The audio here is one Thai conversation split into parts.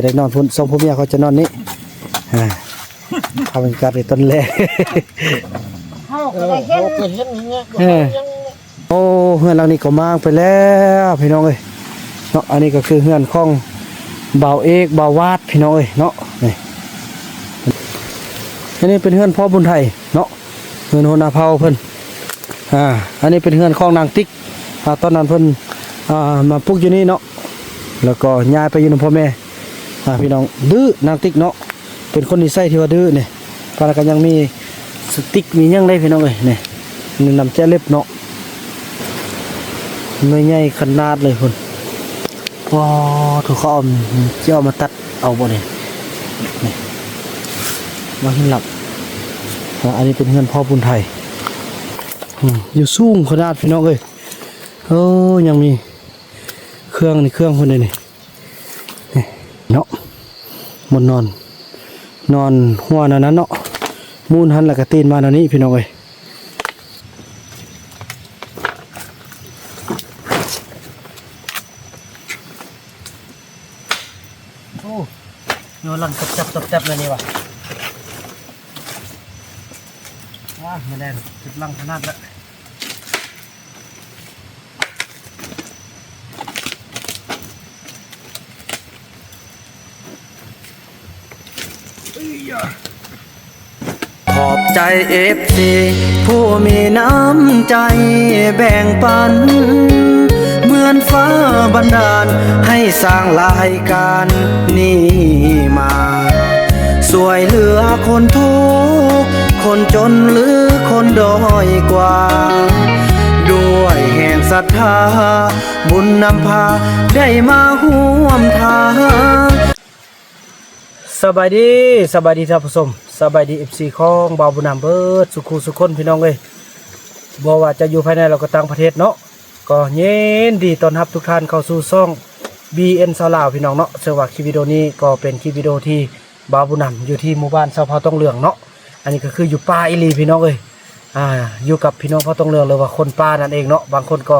จะได้นอนพุ่นสองพ่อเมียเขาจะนอนนี่อ่าทำเป็นการในต้นแรกเฮาก็ได้เห็นก็เห็นอย่างเงี้ยเออโอ้เฮือนหลังนี้ก็มางไปแล้วพี่น้องเอ้ยเนาะอันนี้ก็คือเฮือนของเบาวเอกเบาววาดพี่น้องเอ้ยเนาะนี่อันนี้เป็นเฮือนพ่อบุญไทยเนาะเฮือนโหนาเผาเพิ่นอ่าอันนี้เป็นเฮือนของนางติ๊กอ่าตอนนั้นเพิ่นอ่ามาปลูกอยู่นี่เนาะแล้วก็ย้ายไปอยู่นำพ่อแม่ อ่าพี่น้องดื้อนางติ๊กเนาะเป็นคนนิสัยที่ว่าดื้อเนี่ยปานก็ยังมีสติ๊กมียังได้พี่น้องเอ้ยนี่นี่นำแจ้เล็บเนาะหน่วยใหญ่ขนาดเลยคุณว้าถูกเขาเอาเจ้ามาตัดเอาบ่เนี่ยนี่มาหินหลับอันนี้เป็นเงินพ่อบุญไทยอืมอยู่สูงขนาดพี่น้องเอ้ยโอ้ยังมีเครื่องนี่เครื่องคนเลยนี่นี่ บนนอน นอนหัวนั่นนั้นเนาะมูนหันแล้วก็ตีนมาแนวนี้พี่น้องเอ้ยโอ้โยนหลังจับจับจับจับเลยนี่วะว้าไม่ได้จุดลังขนาดละ อบใจเอฟซีผู้มีน้ำใจแบ่งปัน เหมือนฟ้าบันดาลให้สร้างรายการนี้มา สวยเหลือคนทุกคนจนหรือคนด้อยกว่า ด้วยแห่งศรัทธา บุญนำพาได้มาห่วมทางสบายดีสบายดีท่านผู้ชม สบายดีเอฟซีของบาวบุญนำเบิดสุขุสุขคนพี่น้องเอ้ยบ่ว่าจะอยู่ภายในเราก็ต่างประเทศเนาะก็เย็นดีต้อนรับทุกท่านเข้าสู่ช่อง BN สาวลาวพี่น้องเนาะเชื่อว่าคลิปวิดีโอนี้ก็เป็นคลิปวิดีโอที่บาวบุญนำอยู่ที่หมู่บ้านสาวเผาต้องเหลืองเนาะอันนี้ก็คืออยู่ป่าอีหลีพี่น้องเอ้ยอ่าอยู่กับพี่น้องเผาต้องเหลืองหรือว่าคนป่านั่นเองเนาะบางคนก็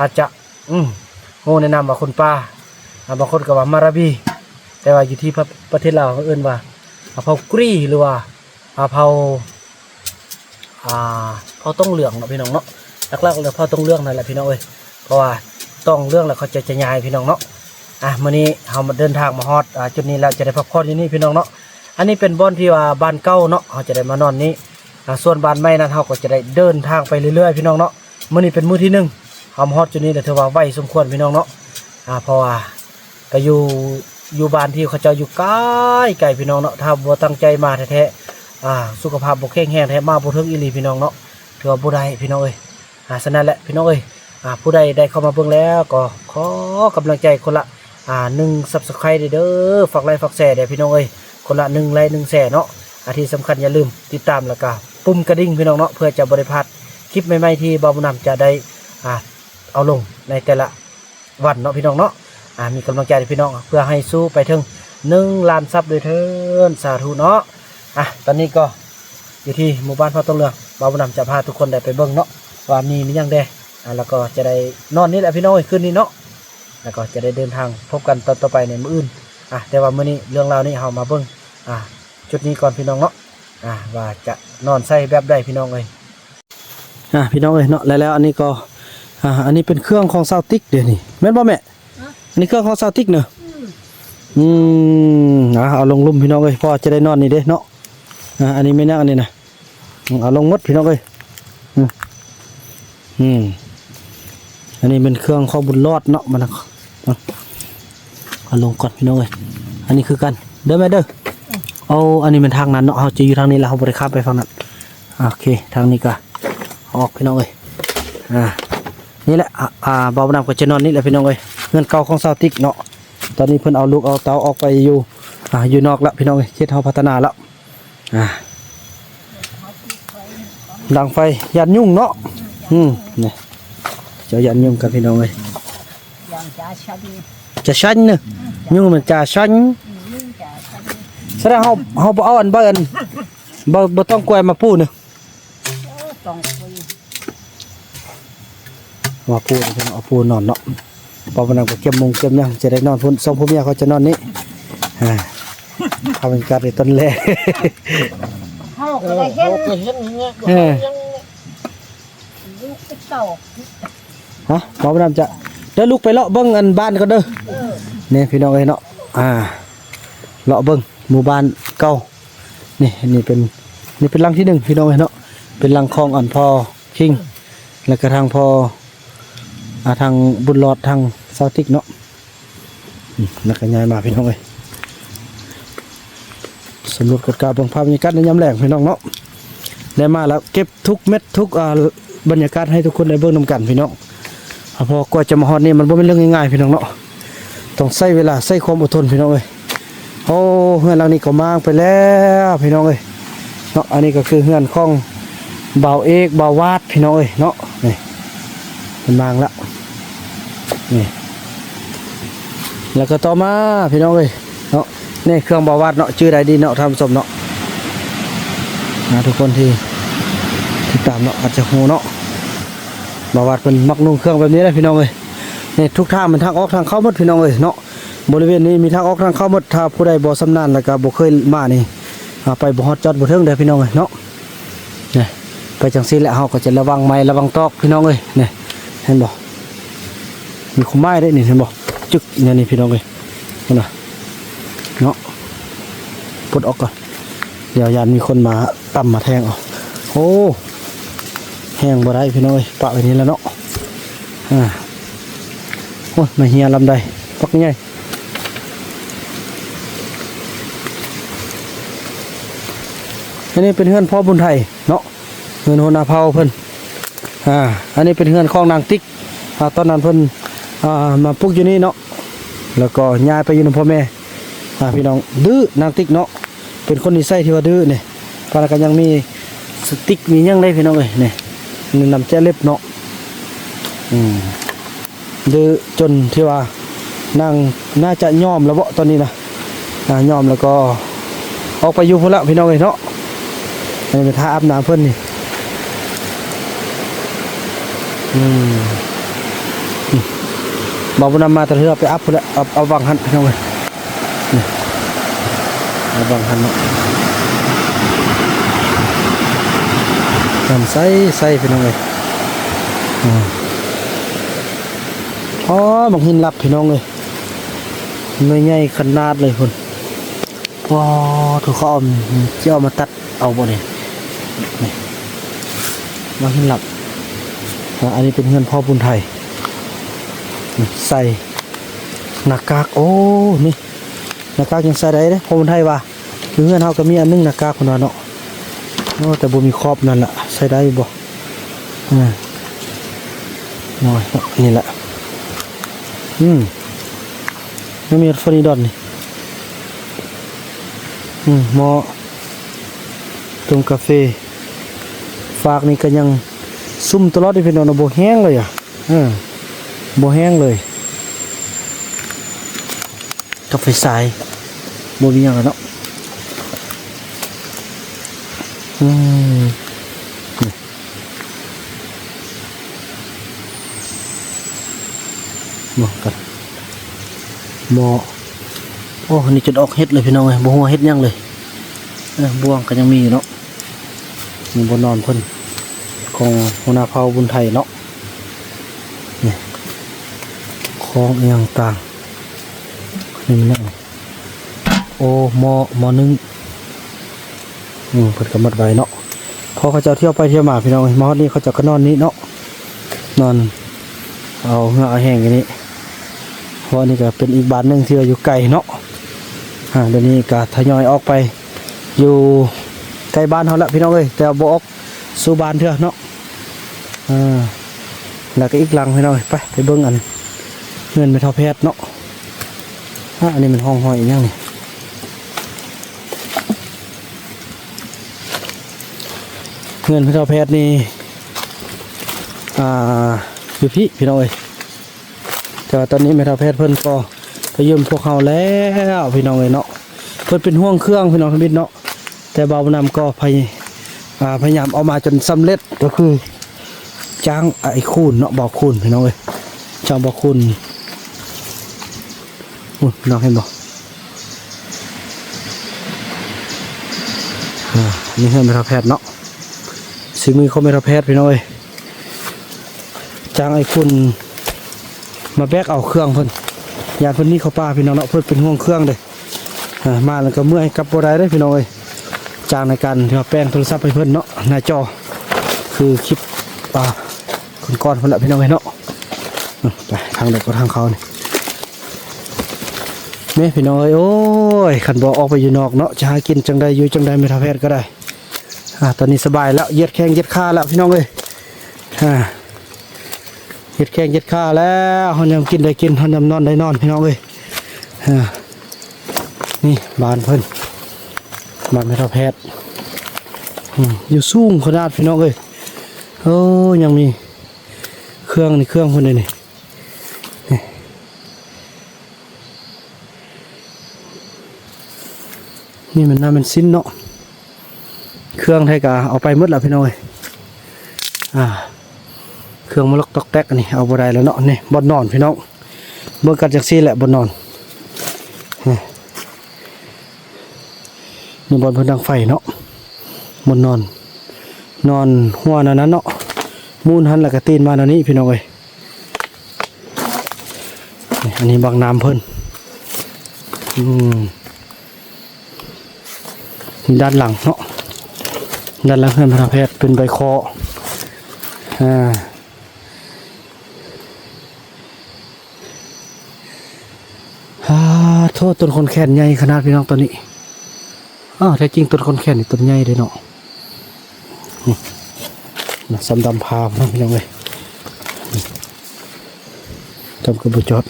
อาจจะอืมโง่แนะนำว่าคนป่าบางคนก็ว่ามาราบีแต่ว่าอยู่ที่ประเทศลาวเขาเอิ้นว่า อาเผากรีหรือว่าอาเผาอ่าเผาต้องเหลืองเนาะพี่น้องเนาะหลักๆเลยเผาต้องเลืองนั่นแหละพี่น้องเอ้ยเพราะว่าต้องเลืองแล้วเขาจะจะยายพี่น้องเนาะอะมื้อนี้เรามาเดินทางมาฮอดอ่าจุดนี้แล้วจะได้พักผ่อนอยู่นี่พี่น้องเนาะอันนี้เป็นบ่อนที่ว่าบ้านเก่าเนาะเราจะได้มานอนนี้ส่วนบ้านใหม่นั้นเราก็จะได้เดินทางไปเรื่อยๆพี่น้องเนาะมื้อนี้เป็นมื้อที่หนึ่งเรามาฮอดจุดนี้แล้วถือว่าไวสมควรพี่น้องเนาะอ่าเพราะว่าก็อยู่ อยู่บ้านที่เขาเจ้าอยู่ใกล้ไก่พี่น้องเนาะถ้าบ่ตั้งใจมาแท้ๆอ่าสุขภาพบ่แข็งแรงแท้มาบ่ถึงอีหลีพี่น้องเนาะถือว่าบ่ได้พี่น้องเอ้ยอ่าฉะนั้นแหละพี่น้องเอ้ยอ่าผู้ใดได้เข้ามาเบิ่งแล้วก็ขอกำลังใจคนละอ่า1 Subscribe เด้อฝากไลค์ฝากแชร์เด้อพี่น้องเอ้ยคนละ1ไลค์1แชร์เนาะอาที่สำคัญอย่าลืมติดตามแล้วก็ปุ่มกระดิ่งพี่น้องเนาะเพื่อจะบ่ได้พลาดคลิปใหม่ๆที่บ่าวบุญนำจะได้อ่าเอาลงในแต่ละวันเนาะพี่น้องเนาะ อ่ามีกำลังใจพี่น้องเพื่อให้สู้ไปถึงหนึ่งล้านซับโดยเทินสาธุเนาะอะตอนนี้ก็อยู่ที่หมู่บ้านพ่อต้นเรืองบ่าวบุญนำจะพาทุกคนได้ไปเบิ่งเนาะว่ามีมีหยังแดอ่าแล้วก็จะได้นอนนี่แหละพี่น้องคืนนี้เนาะแล้วก็จะได้เดินทางพบกันตอนต่อไปในมื้ออื่นอะแต่ว่ามื้อนี้เรื่องราวนี้เฮามาเบิ่งอ่าจุดนี้ก่อนพี่น้องเนาะอ่าว่าจะนอนใส่แบบใดพี่น้องเอ้ยอะพี่น้องเอ้ยเนาะแล้วแล้วอันนี้ก็อ่าอันนี้เป็นเครื่องของซาวติกเดี๋ยวนี้แม่นบ่แม่ อันนี้เครื่องของซาวติกเนอะอืมอะเอาลงลุ่มพี่น้องเลยพ่อจะได้นอนนี่เด้เนาะอะอันนี้ไม่นั่งอันนี้นะเอาลงมดพี่น้องเลยอืมอันนี้เป็นเครื่องข้อบุญรอดเนาะมันนะเอาเอาลงก่อนพี่น้องเลยอันนี้คือกันเด้อแม่เด้อเอาอันนี้เป็นทางนั้นเนาะเอาจะอยู่ทางนี้แล้วเราบริข้าไปฝั่งนั้นโอเค ทางนี้ก็ออกพี่น้องเลยอ่านี่แหละอ่าอ่าเบาหนักก็จะนอนนี่แหละพี่น้องเอ้ย เงินเก่าของซาวติกเนาะตอนนี้เพิ่นเอาลูกเอาเตาออกไปอยู่อ่าอยู่นอกแล้วพี่น้องเอ้ยเฮ็ดเฮาพัฒนาแล้วอ่าดังไฟยันยุ่งเนาะอืมนี่เจะยันยุ่งกันพี่น้องเอ้ยอย่างจ้าชันจะชันเนอะยุ่งมันจะชันแสดงเฮาเฮาบ่เอาอันเบิ่นบ่บ่ต้องกล้วยมาปูเนอะต้องคุยมาปูเพิ่นเอาปูนอนเนาะ พอวันนั้นก็เก็บมุงเก็บยังจะได้นอนพุ่นสองพ่อเมียเขาจะนอนนี่อ่าเข้าบรรยากาศในต้นแรกเฮาเอก็ได้เห็เขาเห็นอย่างเงี้ยยังลูกเต่าฮะหมอประดำจะเดี๋ยลูกไปเลาะเบิ้งอันบ้านก็เด้อเนี่ยพี่น้องเอ้เนาะอ่าเลาะเบิ้งหมู่บ้านเก่านี่นี่เป็นนี่เป็นหลังที่หนึ่งพี่น้องเอ้เนาะเป็นหลังคลองอ่อนพอคิงแล้วก็ทางพออาทางบุญรอดทาง ซาติกเนาะอืมแล้วก็ย้ายมาพี่น้องเอ้ยสำรวจกฎกาเบิ่งภาพบรรยากาศในยามแลงพี่น้องเนาะได้มาแล้วเก็บทุกเม็ดทุกอ่าบรรยากาศให้ทุกคนได้เบิ่งนํกันพี่น้องพอกว่าจะมาฮอดนี่มันบ่เป็นเรื่องง่ายๆพี่น้องเนาะต้องใช้เวลาใช้ความอดทนพี่น้องเอ้ยโอ้เฮือนหลังนี้ก็มางไปแล้วพี่น้องเอ้ยเนาะอันนี้ก็คือเฮือนของเบาเอกเบาวาดพี่น้องเอ้ยเนาะนี่เป็นมางแล้วนี่ แล้วก็ต่อมาพี่น้องเอ้ยเนาะนี่เครื่องบ่าววาดเนาะชื่อใดดีเนาะทำสมเนาะนะทุกคนที่ที่ตามเนาะอาจจะฮู้เนาะบาวาดเป็นมักนุ่งเครื่องแบบนี้เลยพี่น้องเอ้ยนี่ทุกทางมันทางออกทางเข้าหมดพี่น้องเอ้ยเนาะบริเวณนี้มีทางออกทางเข้าหมดถ้าผู้ใดบ่สำนานแล้วก็บ่เคยมานี่อ่าไปบ่ฮอดจอดบ่ถึงเด้อพี่น้องเอ้ยเนาะนี่ไปจังซี่แหละเฮาก็จะระวังไม้ระวังตอกพี่น้องเอ้ยนี่เห็นบ่มีคุมไม้ได้นี่เห็นบ่ จึกอย่างนี้พี่น้องเอ้ยเห็นบ่เนาะปลดออกก่อนเดี๋ยวยานมีคนมาต่ำมาแทงเอาโอ้แห้งบ่ได้พี่น้องเลยปะไว้นี่แล้วเนาะอ่าโอ้ยมาเฮียลำใดปักใหญ่อันนี้เป็นเฮือนพ่อบุญไทยเนาะเฮือนโหนาเผาเพิ่นอ่าอันนี้เป็นเฮือนของนางติ๊กอ่าตอนนั้นเพิ่นอ่ามาปลูกอยู่นี่เนาะ แล้วก็ย้ายไปอยู่นพ่อแม่พี่น้องดื้อนางติ๊กเนาะเป็นคนนิสัยที่ว่าดื้อเนี่ยปานกันยังมีสติ๊กมียังได้พี่น้องเอ้ยเนี่ยนี่นำแจ้เล็บเนาะอืมดื้อจนที่ว่านั่งน่าจะยอมแล้วเบาตอนนี้นะอ่ายอมแล้วก็ออกไปอยู่พุ่นละพี่น้องเอ้ยเนาะอันนี้เป็นท่าอาบน้ำเพิ่นนี่อืม บอกบุญนำมาแต่เธอไปอัพพุ่นละเอาเอาวางหันพี่น้องเอ้ยนี่เอาวางหันเนาะน้ำใสใสพี่น้องเลยอืมอ๋อบางหินลับพี่น้องเลยหน่ใหญ่ขนาดเลยคุณว้าถูกเขาเอาเจ้ามาตัดเอาบ่เนี่ยบางหินลับอันนี้เป็นเงินพ่อบุญไทย ใส่หน้ากากโอ้นี่หน้ากากยังใส่ได้เลยพ่อบุญไทยว่าคือนเขาก็มีอันนึงหน้ากากคนว่าเนาะโอ้แต่บ่มีครอบนั่นแหละใช้ได้บ่อ่าน้อยนี่แหละอืมไม่มีฟอนิดอนนี่อืมหมอต้มกาแฟฝากนี่ก็ยังซุ่มตลอดที่เป็นอนบ่แห้งเลยอะเออ บ่แห้งเลยกาแฟสายบ่มีหยังแล้วเนาะอืมหมอกกันหมอโอ้นี่จุดออกเฮ็ดเลยพี่น้องเอ้ยบ่ฮู้ว่าเฮ็ดยังเลยบ่วงก็ยังมีอยู่เนาะมีบ่นอนเพิ่นของหัวหน้าเผ่าบุญไทยเนาะนี่ ของอีหยังต่างนี่มันโอ้มอมอหนึงอืมเพิ่นก็มัดไว้เนาะพอเขาจ้าเที่ยวไปเที่ยวมาพี่น้องมอดนี่เขาจะก็นอนนี้เนาะนอนเอาเหงื่อเอาแห้งอย่างนี้เพราะอันนี่ก็เป็นอีกบ้านหนึ่งที่ว่าอยู่ไกลเนาะอ่าเดี๋ยวนี้ก็ทยอยออกไป อยู่ใกล้บ้านเขาละพี่น้องเอ้ยแต่บออกสู่บ้านเถอะเนาะอ่าแล้วก็อีกหลังพี่น้องไปไปเบิ่งอัน เงินไปเท่าแพทย์เนาะอันนี้มันห้องหอยอีกอย่างนี่เงินพี่เราแพทย์นี่ อ่าอยู่พี่พี่น้องเอ้ยแต่ว่าตอนนี้แม่ทัพแพทย์เพิ่นก็ไปยี่ยมพวกเขาแล้วพี่น้องเอ้ยเนาะ เพิ่นเป็นห่วงเครื่องพี่น้องทมิตเนาะ แต่เบาวนำก็พยาพยายามเอามาจนสำเร็จก็คือ จ้างไอ้คูนเนาะบอกคูนพี่น้องเอ้ยจ้างบอกคูน อุ้ยน้องเห็นบ่นี่เห็นไม่ทับแพทย์เนาะสีมือเขาไม่ทับแพทย์พี่น้อยจ้างไอ้คุณมาแบกเอาเครื่องเพิ่นยาเพิ่นนี่เขาป้าพี่น้องเนาะเพิ่นเป็นห่วงเครื่องเลยมาแล้วก็เมื่อยกับโบได้เลยพี่น้องเลยจ้างในการที่ว่าแป้งโทรศัพท์ไปเพิ่นเนาะหน้าจอ คือคลิปอ่าคนก้อนคนละพี่น้องเลยเนาะไปทางเด็กก็ทางเขาเนี่ย นี่พี่น้อยโอ้ยขันบอกออกไปอยู่นอกเนาะจะหากินจังใดอยู่จังใดไม่ทาแพทย์ก็ได้อ่าตอนนี้สบายแล้วเยียดแข้งเยียดขาแล้วพี่น้องเอ้ยอ่าเยียดแข้งเยียดขาแล้วหอนยำกินได้กินหอนยำนอนได้นอนพี่น้องเอ้ยอ่านี่บานเพิ่นบานไม่ทาแพทย์อยู่สูงขนาดพี่น้องเอ้ยโอ้ยังมีเครื่องนี่เครื่องคนเลยนี่ นี่มันน่ามันสิ้นเนาะเครื่องไทยกาเอาไปมดแล้วพี่น้อยอ่าเครื่องมะลกตอกแตกนี่เอาบ่ได้แล้วเนาะนี่บนนอนพี่น้องเบิ่งกันจังซี่แหละบนนอนนี่นี่บนเพิ่นดังไฟเนาะบนนอน นอนหัวนั่นนั้นเนาะมูนหันแล้วก็ตีนมาแนนี้พี่น้องเอ้ยอันนี้บางน้ำเพิ่นอืม ด้านหลังเนาะด้านหลังเพื่อนพระแพทย์เป็นใบคออ่าฮ่าโทษต้นคนแค้นใหญ่ขนาดพี่น้องตัวนี้อ้าวแท้จริงต้นคนแค้นนี่ต้นใหญ่เลยเนาะนี่สำดำพามนะพี่น้องเลยจำกระบุจอด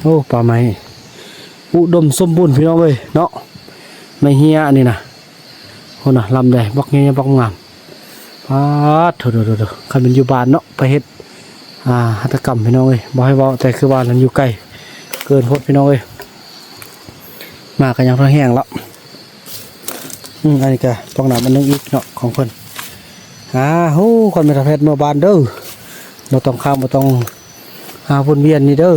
โอ้ป่าไม้อุดมสมบูรณ์พี่น้องเลยเนาะ ไม่เฮียอันนี้นะคนน่ะลำได้บอกเงี้ยบอกงามปาดเถอะเถอะเถอะคันเป็นอยู่บ้านเนาะไปเฮ็ดอ่าหัตถกรรมพี่น้องเอ้ยบอกให้เว่าแต่คือบ้านนั้นอยู่ไกลเกินพดพี่น้องเอ้ยมากันยังเท่าแห้งแล้วอืมอันนี้ก็ต้องนำอันนึงอีกเนาะของเพิ่นอ่าฮู้คนเป็นประเภทเมื่อบ้านเด้อบ่ต้องข้ามบ่ต้องหาวนเวียนนี่เด้อ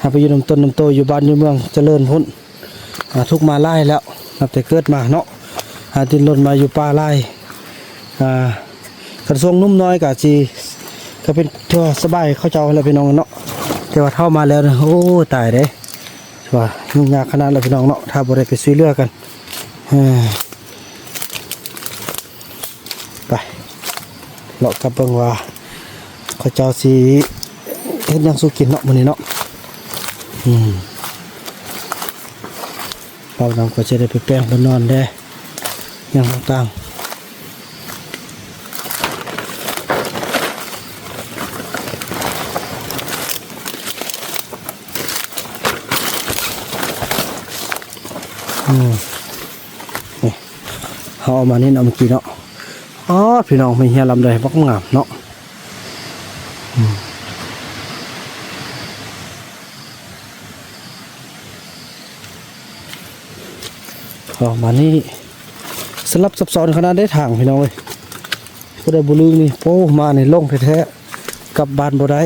หาไปอยู่นำต้นนำโตอยู่บ้านอยู่เมืองเจริญพุ่น ทุกมาไล่แล้วนับแต่เกิดมาเนาะหาดินหล่นมาอยู่ป่าไล่อ่ากระทรวงนุ่มน้อยกับจีก็เป็นเท่าสบายเข้าเจ้าแล้วพี่น้องเนาะแต่ว่าเท่ามาแล้วนะโอ้ตายเด้ว่ายุ่งยากขนาดแล้วพี่น้องเนาะถ้าบ่ได้ไปซื้อเลือกกันไปเลาะกับเบิงว่าเขาเจ้าสีเฮ็ดยังสู้กินเนาะมื้อนี้เนาะอืม เรานำก็จะได้ไปแปลงบนนอนได้อย่างต่างๆอืมนี่เขาเอามานี่เอามากินเนาะอ๋อพี่น้องไม่เฮียลำเลยบักงามเนาะ เอามานี่สลับซับซ้อนขนาดได้ทางพี่น้องเลยก็ได้บุลืมนี่โป้มาในล่งแท้ๆกับบานบ่ได้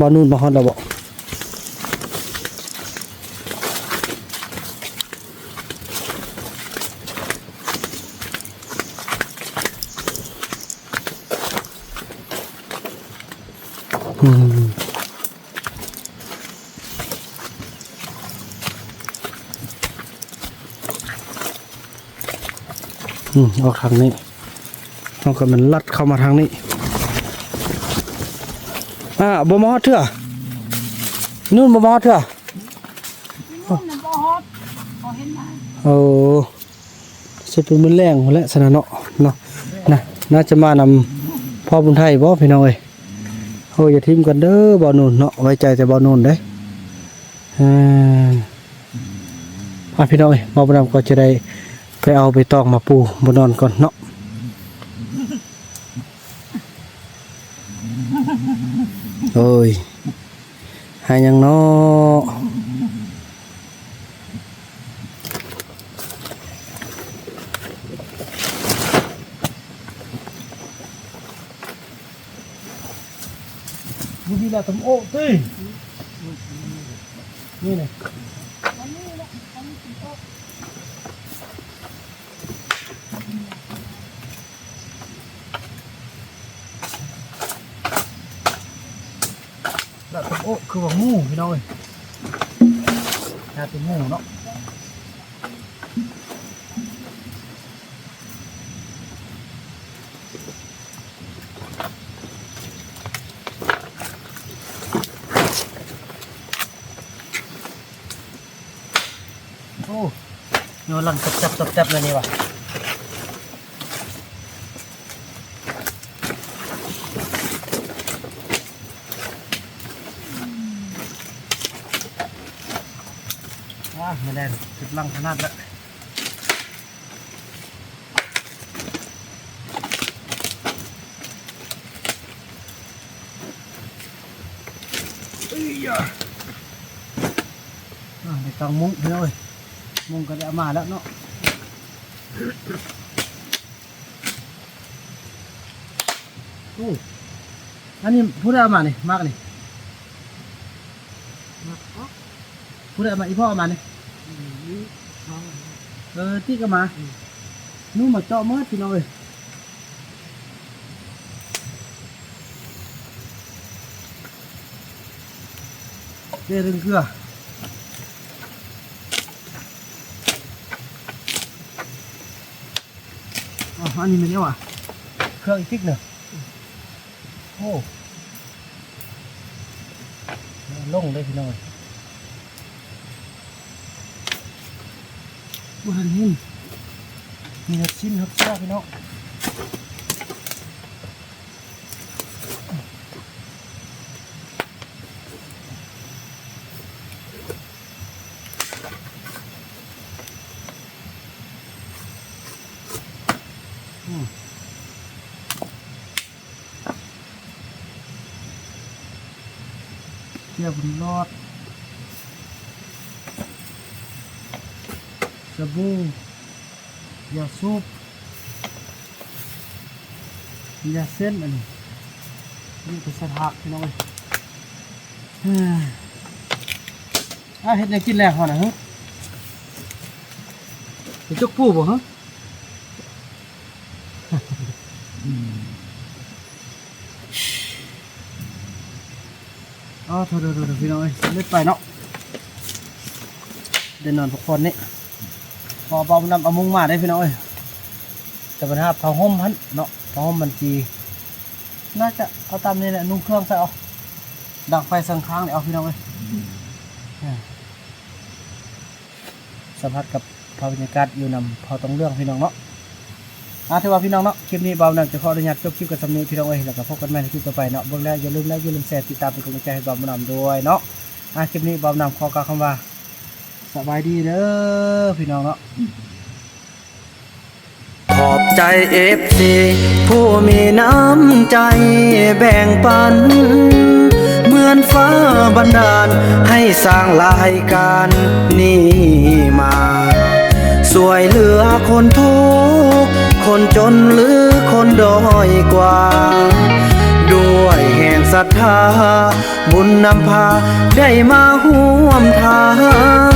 บ้านนู่นมาฮอนเราบอก อืมออกทางนี้เอาก็มันลัดเข้ามาทางนี้อ่าบ่มาฮอดเถื่อนู่นบ่มาฮอดเถอนู่นน่ะบ่ฮอดพอเห็นมาโอ้สิเป็นมือแรงพุ่นแหละสนะเนาะเนาะนะน่าจะมานำพ่อบุญไทยบ่พี่น้องเอ้ยโอ้อย่าทิมกันเด้อบ่นู่นเนาะไว้ใจแต่บ่นู่นเด้อ่าพี่น้องเอ้ยมาบ่นำก็จะได้ ไปเอาไปตองมาปูบ่นอนก่อนเนาะโอ้ยหาหยังเนาะบุญละตำโอ้ตีนี่เลย วันนี้แหละวันนี้กินโต๊ะ ละตำโอ้คือว่างู พี่น้องเอ้ยน่าเป็นงูเนาะโอ้โยนหลังจับจับจับจับเลยนี่ว่ะ ว้าไม่ได้ติด ลังขนาดละเอ้ยอะอะในกลางมุ้งเพี่น้อยมุ้งก็ได้มาแล้วเนาะโอ้อันนี้พูดได้มาเนี่ยมากเลยพูดได้มาอีพ่อมาเนี่ย เออที่ก็มานู่นมาเจาะเมื่อพี่น้อยเดี๋ยวเบ้านเห็นมีนักชิ้นครับเสื้อพี่น้องอืมเทียบนรอด สบู่ยาสูบยาเส้นอันนี้นี่เป็นสถาพี่น้องเอ้ยเฮ้ยอะเฮ็ดแนวกินแรกก่อนนะฮะเป็นจุกผู้บ่ฮะอ๋อโทษโทษโทษพี่น้องเอ้ยเล็ดไปเนาะเดินนอนพักผ่อนนี่ พอเบานำเอามุงมาได้พี่น้องเอ้ยแต่ปัญหาผ้าห่มพันเนาะผ้าห่มมันจีน่าจะเอาตามนี้แหละนุ่งเครื่องใส่เอาดังไฟสังค้างเนี่ยเอาพี่น้องเอ้ยสัมผัสกับภาพบรรยากาศอยู่นำพอต้องเรื่องพี่น้องเนาะอะถือว่าพี่น้องเนาะคลิปนี้เบาหนังจะขออนุญาตจบคลิปกับสำนียงพี่น้องเอ้ยแล้วก็พบกันใหม่ในคลิปต่อไปเนาะเบื้องแรกอย่าลืมไลค์อย่าลืมแชร์ติดตามเป็นกำลังใจให้เบาหนำด้วยเนาะอะคลิปนี้เบาหนำขอกล่าวคำว่า สบายดีเด้อพี่น้องเนาะขอบใจเอฟซีผู้มีน้ำใจแบ่งปัน เหมือนฟ้าบันดาล ให้สร้างรายการนี้มา สวยเหลือคนทุกคนจนหรือคนด้อยกว่า ด้วยแห่งศรัทธา บุญนำพาได้มาห่วมทาง